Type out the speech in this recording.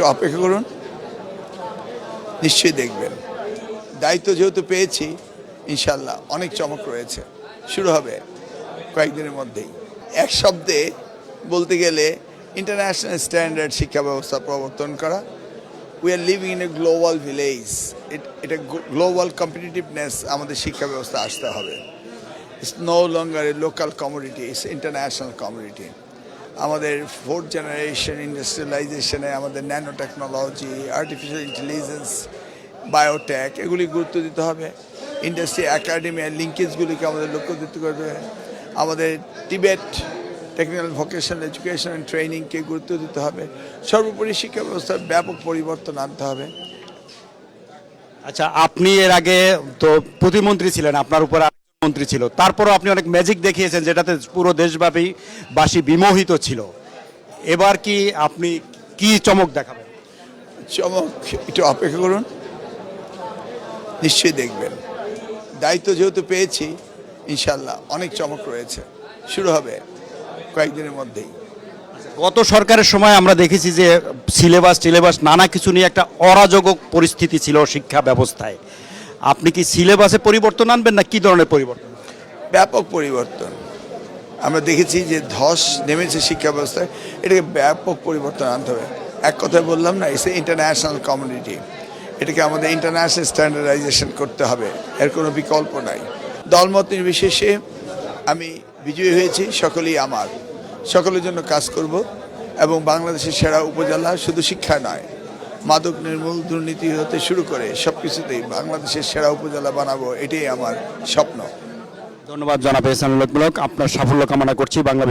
একটু অপেক্ষা করুন। নিশ্চয়ই দেখবেন। দায়িত্ব যেহেতু পেয়েছি ইনশাল্লাহ অনেক চমক রয়েছে। শুরু হবে কয়েকদিনের মধ্যেই। এক শব্দে বলতে গেলে ইন্টারন্যাশনাল স্ট্যান্ডার্ড শিক্ষা ব্যবস্থা প্রবর্তন করা। We are living in a global village এটা গ্লোবাল কম্পিটিটিভনেস আমাদের শিক্ষা ব্যবস্থা আসতে হবে। It's no longer a local commodity it's international commodity আমাদের ফোর্থ জেনারেশন ইন্ডাস্ট্রিয়ালাইজেশনে আমাদের nano technology artificial intelligence biotech এগুলি গুরুত্ব দিতে হবে। ইন্ডাস্ট্রি একাডেমি আর লিঙ্কেজগুলিকে আমাদের লক্ষ্য দিতে হবে। আমাদের টিবেট টেকনিক্যাল ভোকেশনাল এডুকেশন অ্যান্ড ট্রেনিংকে গুরুত্ব দিতে হবে। সর্বোপরি শিক্ষা ব্যবস্থার ব্যাপক পরিবর্তন আনতে হবে। আচ্ছা আপনি এর আগে তো প্রতিমন্ত্রী ছিলেন, আপনার উপর মন্ত্রী ছিল। তারপরও আপনি অনেক ম্যাজিক দেখিয়েছেন যেটাতে পুরো দেশব্যাপী বাসী বিমোহিত ছিল। এবার কি আপনি কি চমক দেখাবেন? চমক একটু অপেক্ষা করুন। নিশ্চয়ই দেখবেন। দায়িত্ব যেহেতু পেয়েছি ইনশাল্লাহ অনেক চমক রয়েছে। শুরু হবে কয়েকদিনের মধ্যেই। গত সরকারের সময় আমরা দেখেছি যে সিলেবাস টিলেবাস নানা কিছু নিয়ে একটা অরাজক পরিস্থিতি ছিল শিক্ষা ব্যবস্থায়। আপনি কি সিলেবাসে পরিবর্তন আনবেন না কি ধরনের পরিবর্তন? ব্যাপক পরিবর্তন। আমরা দেখেছি যে ধস নেমেছে শিক্ষা ব্যবস্থায়, এটাকে ব্যাপক পরিবর্তন আনতে হবে। এক কথায় বললাম না এসে ইন্টারন্যাশনাল কমিউনিটি এটাকে আমাদের ইন্টারন্যাশনাল স্ট্যান্ডার্ডাইজেশন করতে হবে, এর কোনো বিকল্প নাই। দলমত নির্বিশেষে আমি বিজয়ী হয়েছি, সকলেই আমার। সকলের জন্য কাজ করব, এবং বাংলাদেশের সেরা উপজেলা শুধু শিক্ষা নয় মাদক নির্মূল দুর্নীতি হতে শুরু করে সব কিছুতেই বাংলাদেশের সেরা উপজেলা বানাবো, এটাই আমার স্বপ্ন। ধন্যবাদ জানাবে আপনার সাফল্য কামনা করছি বাংলা